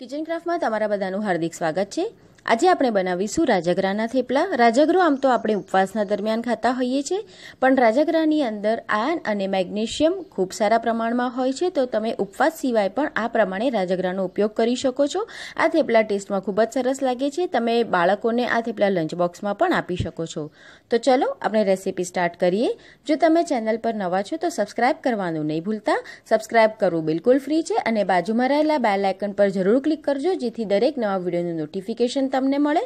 Kitchen ક્રાફ્ટમાં તમારા બધાનું હાર્દિક સ્વાગત છે. આજે આપણે બનાવીશું રાજગરાના થેપલા. રાજગરો આમ તો આપણે ઉપવાસના દરમિયાન ખાતા હોઈએ છીએ, પણ રાજગરાની અંદર આયર્ન અને મેગ્નેશિયમ ખૂબ સારા પ્રમાણમાં હોય છે, તો તમે ઉપવાસ સિવાય પણ આ પ્રમાણે રાજગરાનો ઉપયોગ કરી શકો છો. આ થેપલા ટેસ્ટમાં ખૂબ જ સરસ લાગે છે, તમે બાળકોને આ થેપલા લંચ બોક્સમાં પણ આપી શકો છો. તો ચલો, આપણે રેસીપી સ્ટાર્ટ કરીએ. જો તમે ચેનલ પર નવા છો, તો સબસ્ક્રાઇબ કરવાનું નહીં ભૂલતા. સબસ્ક્રાઇબ કરવું બિલકુલ ફ્રી છે અને બાજુમાં રહેલા બેલ આઇકન પર જરૂર ક્લિક કરજો, જેથી દરેક નવા વિડીયોનું નોટિફિકેશન તમને મળે.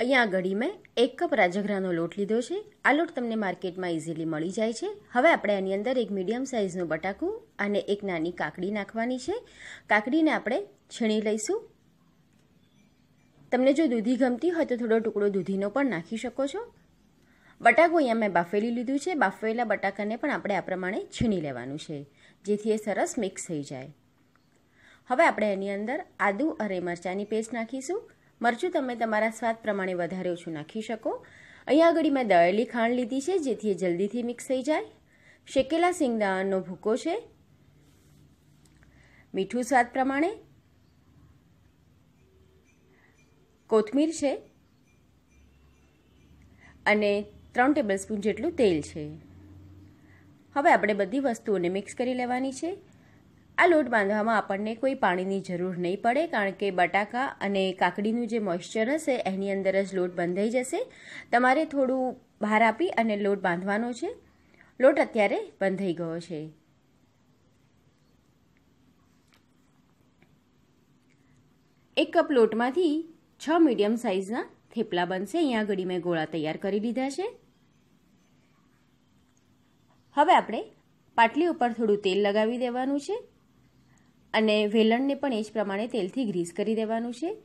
અહીંયા આગળ મેં એક કપ રાજગરાનો લોટ લીધો છે. આ લોટ તમને માર્કેટમાં ઇઝીલી મળી જાય છે. હવે આપણે આની અંદર એક મીડિયમ સાઇઝનું બટાકું અને એક નાની કાકડી નાખવાની છે. કાકડીને આપણે છીણી લઈશું. તમને જો દૂધી ગમતી હોય તો થોડો ટુકડો દૂધીનો પણ નાખી શકો છો. બટાકું અહીંયા મેં બાફેલી લીધું છે. બાફેલા બટાકાને પણ આપણે આ પ્રમાણે છીણી લેવાનું છે, જેથી એ સરસ મિક્સ થઈ જાય. હવે આપણે એની અંદર આદુ અને મરચાંની પેસ્ટ નાખીશું. મરચું તમે તમારા સ્વાદ પ્રમાણે વધારે ઓછું નાખી શકો. અહીંયા આગળ મેં દળેલી ખાંડ લીધી છે, જેથી એ જલ્દીથી મિક્સ થઈ જાય. શેકેલા સિંગદાણાનો ભૂકો છે. મીઠું સ્વાદ પ્રમાણે. કોથમીર છે. અને ત્રણ ટેબલસ્પૂન જેટલું તેલ છે. હવે આપણે બધી વસ્તુઓને મિક્સ કરી લેવાની છે. આ લોટ બાંધવામાં આપણને કોઈ પાણીની જરૂર નહીં પડે, કારણ કે બટાકા અને કાકડીનું જે મોઇશ્ચર હશે, એની અંદર જ લોટ બંધાઈ જશે. તમારે થોડું બહાર આપી અને લોટ બાંધવાનો છે. લોટ અત્યારે બંધાઈ ગયો છે. એક કપ લોટમાંથી છ મીડિયમ સાઇઝના થેપલા બનશે. અહીંયા આગળ મેં ગોળા તૈયાર કરી લીધા છે. હવે આપણે પાટલી ઉપર થોડું તેલ લગાવી દેવાનું છે. અને વેલણને પણ એ જ પ્રમાણે તેલથી ગ્રીસ કરી દેવાનું છે.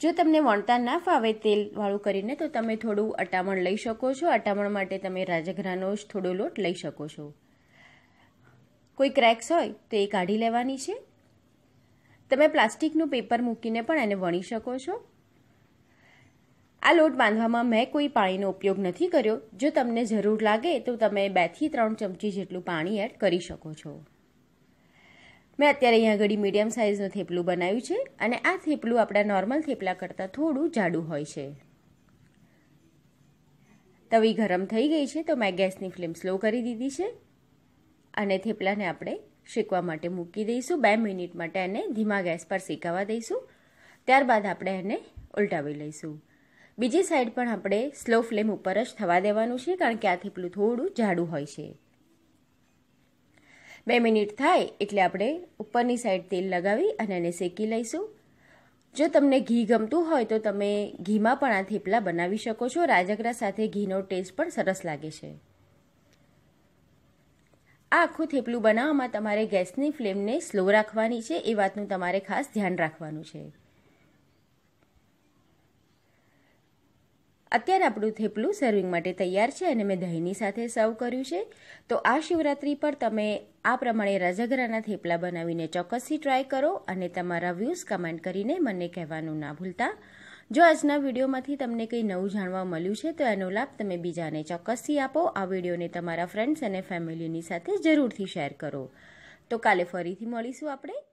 જો તમને વણતા ના ફાવે તેલવાળું કરીને, તો તમે થોડું અટામણ લઈ શકો છો. અટામણ માટે તમે રાજગરાનો જ થોડો લોટ લઈ શકો છો. કોઈ ક્રેક્સ હોય, તો એ કાઢી લેવાની છે. તમે પ્લાસ્ટિકનું પેપર મૂકીને પણ એને વણી શકો છો. આ લોટ બાંધવામાં મેં કોઈ પાણીનો ઉપયોગ નથી કર્યો. જો તમને જરૂર લાગે, તો તમે બેથી ત્રણ ચમચી જેટલું પાણી એડ કરી શકો છો. મેં અત્યારે અહીંયા ઘડી મીડિયમ સાઇઝનું થેપલું બનાવ્યું છે અને આ થેપલું આપણા નોર્મલ થેપલા કરતાં થોડું જાડું હોય છે. તવી ગરમ થઈ ગઈ છે તો મેં ગેસની ફ્લેમ સ્લો કરી દીધી છે અને થેપલાને આપણે શેકવા માટે મૂકી દઈશું. બે મિનિટ માટે એને ધીમા ગેસ પર શેકાવા દઈશું. ત્યારબાદ આપણે એને ઉલટાવી લઈશું. બીજી સાઈડ પણ આપણે સ્લો ફ્લેમ ઉપર જ થવા દેવાનું છે કારણ કે આ થેપલું થોડું જાડું હોય છે. બે મિનિટ થાય એટલે આપણે ઉપરની સાઈડ તેલ લગાવી અને એને શેકી લઈશું. જો તમને ઘી ગમતું હોય તો તમે ઘીમાં પણ આ થેપલા બનાવી શકો છો. રાજગરા સાથે ઘીનો ટેસ્ટ પણ સરસ લાગે છે. આ આખું થેપલું બનાવવામાં તમારે ગેસની ફ્લેમને સ્લો રાખવાની છે. એ વાતનું તમારે ખાસ ધ્યાન રાખવાનું છે. અત્યારે આપણું થેપલું સર્વિંગ માટે તૈયાર છે અને મેં દહીંની સાથે સર્વ કર્યું છે. તો આ શિવરાત્રી પર તમે આ પ્રમાણે રજગરાના થેપલા બનાવીને ચોક્કસથી ટ્રાય કરો અને તમારા વ્યૂઝ કમેન્ટ કરીને મને કહેવાનું ના ભૂલતા. જો આજના વિડીયોમાંથી તમને કંઈ નવું જાણવા મળ્યું છે, તો એનો લાભ તમે બીજાને ચોક્કસથી આપો. આ વિડીયોને તમારા ફ્રેન્ડ્સ અને ફેમિલીની સાથે જરૂરથી શેર કરો. તો કાલે ફરીથી મળીશું આપણે.